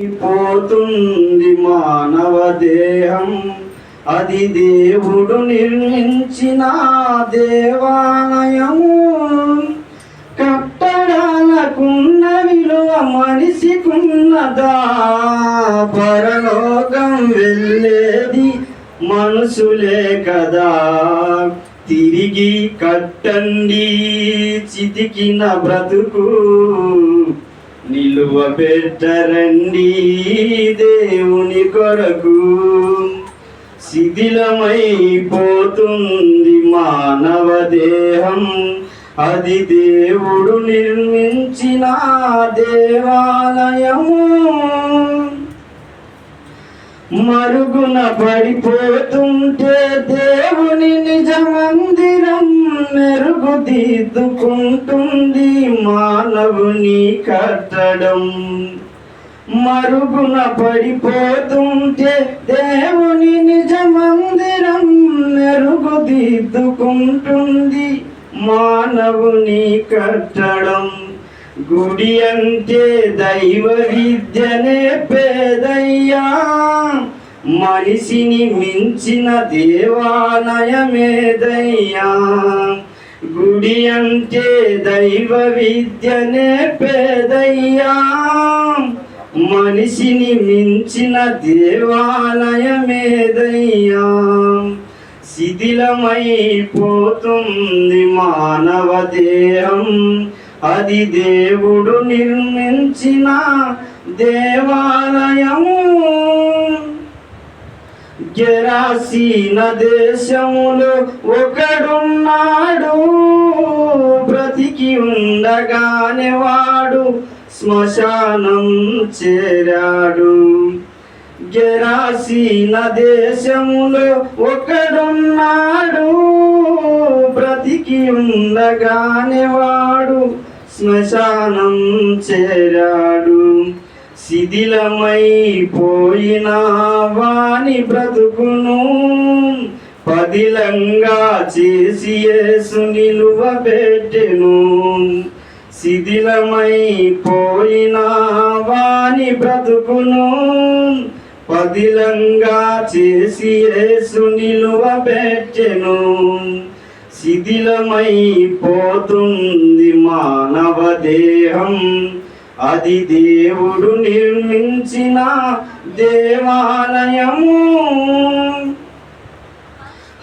పోతుంది మానవ దేహం. అది దేవుడు నిర్మించిన దేవాలయము. కట్టడాలకున్న విలువ మనిషికున్నదా. పరలోకం వెళ్ళేది మనుషులే కదా. తిరిగి కట్టండి చితికిన బ్రతుకు. నిలువ పెట్టరండి దేవుని కొరకు. శిథిలమైపోతుంది మానవ దేహం. అది దేవుడు నిర్మించిన దేవాలయము. మరుగున పడిపోతుంటే దేవుని నిజమంది మెరుగుదిద్దుకుంటుంది మానవుని కట్టడం. మరుగున పడిపోతుంటే దేవుని నిజ మందిరం మెరుగుదిద్దుకుంటుంది మానవుని కట్టడం. గుడి అంటే దైవ విద్యనే పేదయ్యా. మనిషిని మించిన దేవాలయమేదయ్యా. గుడి అంటే దైవ విద్యనే పేదయ్యా. మనిషిని మించిన దేవాలయమేదయ్యా. శిథిలమైపోతుంది మానవ దేహం. అది దేవుడు నిర్మించిన దేవాలయము. గెరాసీన దేశములు ఒకడున్నాడు. బ్రతికి ఉండగానే వాడు శ్మశానం చేరాడు. గెరాసీన దేశములో ఒకడున్నాడు. బ్రతికి ఉండగానే వాడు శ్మశానం చేరాడు. శిథిలమైపోయిన వాని బ్రతుకును? పదిలంగా చేసి యేసు నిలువ పెట్టెను. శిథిలమైపోయిన వాని బ్రతుకును? పదిలంగా చేసి యేసు నిలువ పెట్టెను. శిథిలమైపోతుంది మానవ దేహం. అది దేవుడు నిర్మించిన దేవాలయము.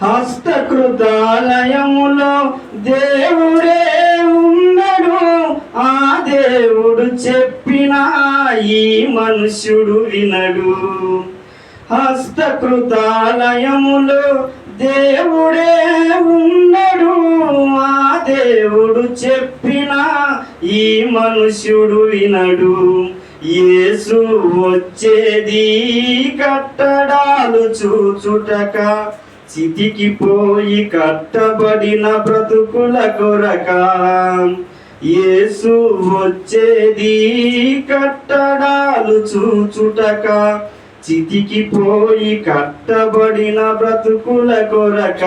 హస్తకృతాలయములో దేవుడే ఉండడు. ఆ దేవుడు చెప్పిన ఈ మనుష్యుడు వినడు. హస్తకృతాలయములో దేవుడే ఉండడు. దేవుడు చెప్పిన ఈ మనుష్యుడు వినడు. యేసు వచ్చేది కట్టడాలు చూచుటక చితికి పోయి కట్టబడిన బ్రతుకుల కొరక. యేసు వచ్చేది కట్టడాలు చూచుటక చితికి పోయి కట్టబడిన బ్రతుకుల కొరక.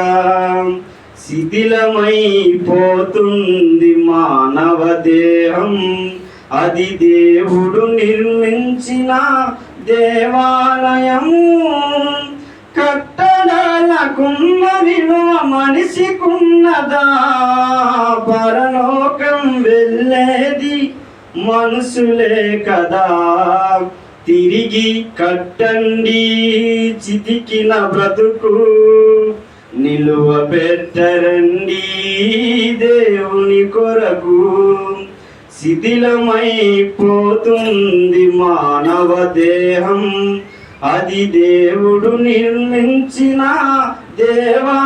శిథిలమైపోతుంది మానవ దేహం. అది దేవుడు నిర్మించిన దేవాలయము. కట్టడాలకున్న విలువ మనిషికున్నదా? పరలోకం వెళ్ళేది మనుషులే కదా. తిరిగి కట్టండి చితికిన బ్రతుకు. నిలువ పెట్టరండి దేవుని కొరకు. శిథిలమైపోతుంది మానవ దేహం. అది దేవుడు నిర్మించిన దేవా